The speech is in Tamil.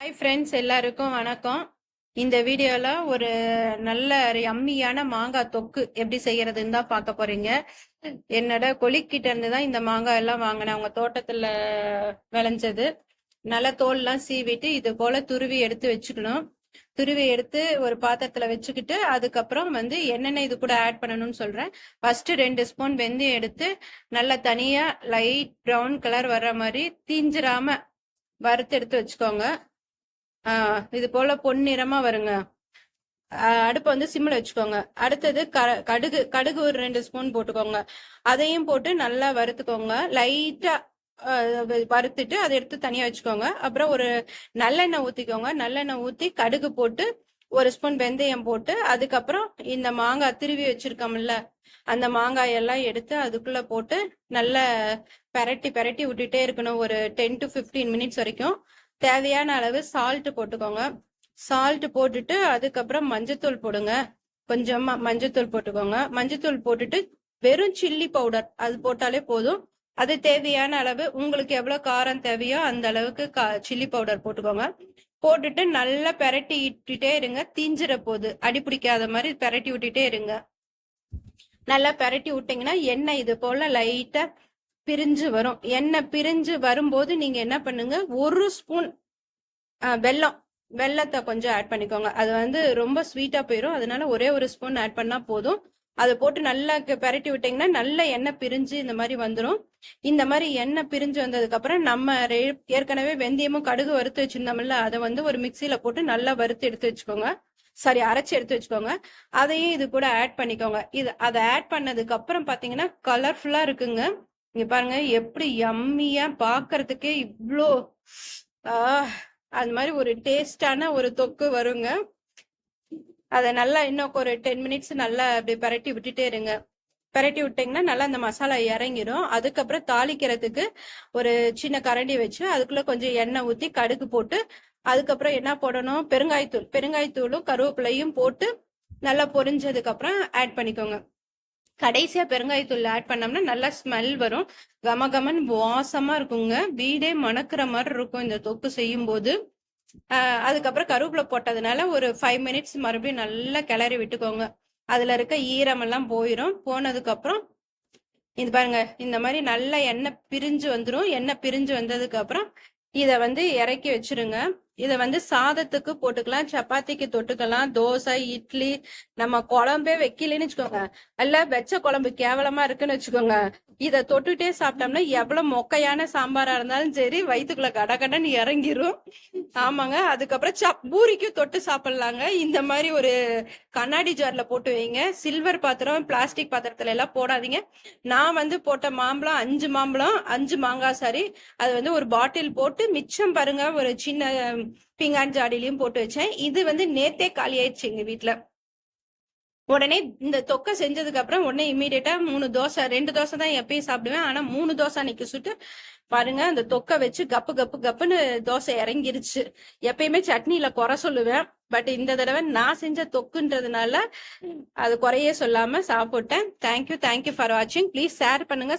ஹாய் ஃப்ரெண்ட்ஸ் எல்லாருக்கும் வணக்கம். இந்த வீடியோல ஒரு நல்ல அம்மியான மாங்காய் தொக்கு எப்படி செய்யறதுன்னு தான் பார்க்க போறீங்க. என்னோட கொலிக்கிட்ட இருந்து தான் இந்த மாங்காய் எல்லாம் வாங்கினேன். அவங்க தோட்டத்துல விளைஞ்சது. நல்ல தோல்லாம் சீவிட்டு இது போல துருவி எடுத்து வச்சுக்கணும். துருவி எடுத்து ஒரு பாத்திரத்துல வச்சுக்கிட்டு அதுக்கப்புறம் வந்து என்னென்ன இது கூட ஆட் பண்ணணும்னு சொல்றேன். ஃபர்ஸ்ட் ரெண்டு ஸ்பூன் வெந்தயம் எடுத்து நல்லா தனியா லைட் ப்ரௌன் கலர் வர்ற மாதிரி தீஞ்சிராம வறுத்து எடுத்து வச்சுக்கோங்க. இது போல பொன்னிறமா வருங்க. அடுப்பை வந்து சிம்மில் வச்சுக்கோங்க. அடுத்தது க- கடுகு கடுகு ஒரு ரெண்டு ஸ்பூன் போட்டுக்கோங்க. அதையும் போட்டு நல்லா வறுத்துக்கோங்க. லைட்டா வறுத்துட்டு அதை எடுத்து தனியா வச்சுக்கோங்க. அப்புறம் ஒரு நல்லெண்ணெய் ஊற்றிக்கோங்க நல்லெண்ணெய் ஊற்றி கடுகு போட்டு ஒரு ஸ்பூன் வெந்தயம் போட்டு அதுக்கப்புறம் இந்த மாங்காய் திருவி வச்சிருக்கோம்ல அந்த மாங்காய் எல்லாம் எடுத்து அதுக்குள்ள போட்டு நல்லா பெரட்டி பெரட்டி விட்டுட்டே இருக்கணும். ஒரு டென் டு 15 மினிட்ஸ் வரைக்கும். தேவையான அளவு சால்ட் போட்டுக்கோங்க. சால்ட் போட்டுட்டு அதுக்கப்புறம் மஞ்சத்தூள் போடுங்க. கொஞ்சமா மஞ்சத்தூள் போட்டுக்கோங்க. மஞ்சத்தூள் போட்டுட்டு வெறும் சில்லி பவுடர் அது போட்டாலே போதும். அது தேவையான அளவு உங்களுக்கு எவ்வளோ காரம் தேவையோ அந்த அளவுக்கு கா சில்லி பவுடர் போட்டுக்கோங்க. போட்டுட்டு நல்லா பெரட்டி விட்டுட்டே இருங்க. தீஞ்சிட போகுது அடி பிடிக்காத மாதிரி பெரட்டி விட்டுட்டே இருங்க. நல்லா பெரட்டி விட்டீங்கன்னா எண்ணெய் இது போல லைட்டா பிரிஞ்சு வரும். எண்ணெய் பிரிஞ்சு வரும்போது நீங்க என்ன பண்ணுங்க? ஒரு ஸ்பூன் வெல்லம். வெல்லத்தை கொஞ்சம் ஆட் பண்ணிக்கோங்க. அது வந்து ரொம்ப ஸ்வீட்டா போயிடும் அதனால ஒரே ஒரு ஸ்பூன் ஆட் பண்ணா போதும். அதை போட்டு நல்லா க- பெரட்டி விட்டீங்கன்னா நல்ல எண்ணெய் பிரிஞ்சு இந்த மாதிரி வந்துடும் இந்த மாதிரி எண்ணெய் பிரிஞ்சு வந்ததுக்கு அப்புறம் நம்ம ஏற்கனவே வெந்தயமும் கடுகு வறுத்து வச்சிருந்தோம்ல அதை வந்து ஒரு மிக்சியில போட்டு நல்லா வறுத்து எடுத்து வச்சுக்கோங்க. சாரி அரைச்சி எடுத்து வச்சுக்கோங்க. அதையும் இது கூட ஆட் பண்ணிக்கோங்க. இது அதை ஆட் பண்ணதுக்கு அப்புறம் பாத்தீங்கன்னா கலர்ஃபுல்லா இருக்குங்க. இங்க பாருங்க எப்படி எம்மியா பாக்குறதுக்கே இவ்வளோ ஆஹ் அது மாதிரி ஒரு டேஸ்டான ஒரு தொக்கு வருங்க. அதை நல்லா இன்னும் ஒரு டென் மினிட்ஸ் நல்லா அப்படி பரட்டி விட்டுட்டே இருங்க. பரட்டி விட்டீங்கன்னா நல்லா அந்த மசாலா இறங்கிடும் அதுக்கப்புறம் தாளிக்கிறதுக்கு ஒரு சின்ன கரண்டி வச்சு அதுக்குள்ள கொஞ்சம் எண்ணெய் ஊத்தி கடுகு போட்டு அதுக்கப்புறம் என்ன போடணும்? பெருங்காயத்தூள். பெருங்காயத்தூளும் கருவேப்பிலையும் போட்டு நல்லா பொரிஞ்சதுக்கு அப்புறம் ஆட் பண்ணிக்கோங்க. கடைசியா பெருங்காயத்தூள் ஆட் பண்ணோம்னா நல்லா ஸ்மெல் வரும். கம கமன் வாசமா இருக்குங்க. வீடே மணக்கிற மாதிரி இருக்கும் இந்த தொக்கு செய்யும் போது அதுக்கப்புறம் கருவேப்பிலை போட்டதுனால ஒரு ஃபைவ் மினிட்ஸ் மறுபடியும் நல்லா கிளறி விட்டுக்கோங்க. அதுல இருக்க ஈரமெல்லாம் போயிடும் போனதுக்கு அப்புறம் இது பாருங்க இந்த மாதிரி நல்லா எண்ணெய் பிரிஞ்சு வந்துடும் எண்ணெய் பிரிஞ்சு வந்ததுக்கு அப்புறம் இத வந்து இறக்கி வச்சிருங்க. இத வந்து சாதத்துக்கு போட்டுக்கலாம் சப்பாத்திக்கு தொட்டுக்கலாம் தோசை இட்லி நம்ம குழம்பே வைக்கலன்னு வச்சுக்கோங்க. அல்ல வெச்ச குழம்பு கேவலமா இருக்குன்னு வச்சுக்கோங்க. இத தொட்டுட்டே சாப்பிட்டோம்னா எவ்வளவு மொக்கையான சாம்பாரா இருந்தாலும் சரி வயித்துக்குள்ள கடகடன்னு இறங்கிரும். ஆமாங்க. அதுக்கப்புறம் சப் பூரிக்கும் தொட்டு சாப்பிடலாங்க. இந்த மாதிரி ஒரு கண்ணாடி ஜார்ல போட்டு வைங்க. சில்வர் பாத்திரம் பிளாஸ்டிக் பாத்திரத்துல எல்லாம் போடாதீங்க. நான் வந்து போட்ட மாம்பழம் அஞ்சு மாம்பழம் அஞ்சு மாங்காய் சாரி அது வந்து ஒரு பாட்டில் போட்டு மிச்சம் பாருங்க ஒரு சின்ன பிங்கான் ஜாடிலையும் போட்டு வச்சேன். இது வந்து நேத்தே காலி ஆயிடுச்சு எங்க வீட்ல. உடனே இந்த தொக்கை செஞ்சதுக்கு அப்புறம் உடனே இமீடியட்டா மூணு தோசை ரெண்டு தோசை தான் எப்பயும் சாப்பிடுவேன். ஆனா மூணு தோசை அன்னைக்கு சுட்டு பாருங்க அந்த தொக்கை வச்சு கப்பு கப்பு கப்புன்னு தோசை இறங்கிருச்சு. எப்பயுமே சட்னியில குறை சொல்லுவேன். பட் இந்த தடவை நான் செஞ்ச தொக்குன்றதுனால அது குறையே சொல்லாம சாப்பிட்டேன். Thank you thank you for வாட்சிங் ப்ளீஸ் ஷேர் பண்ணுங்க.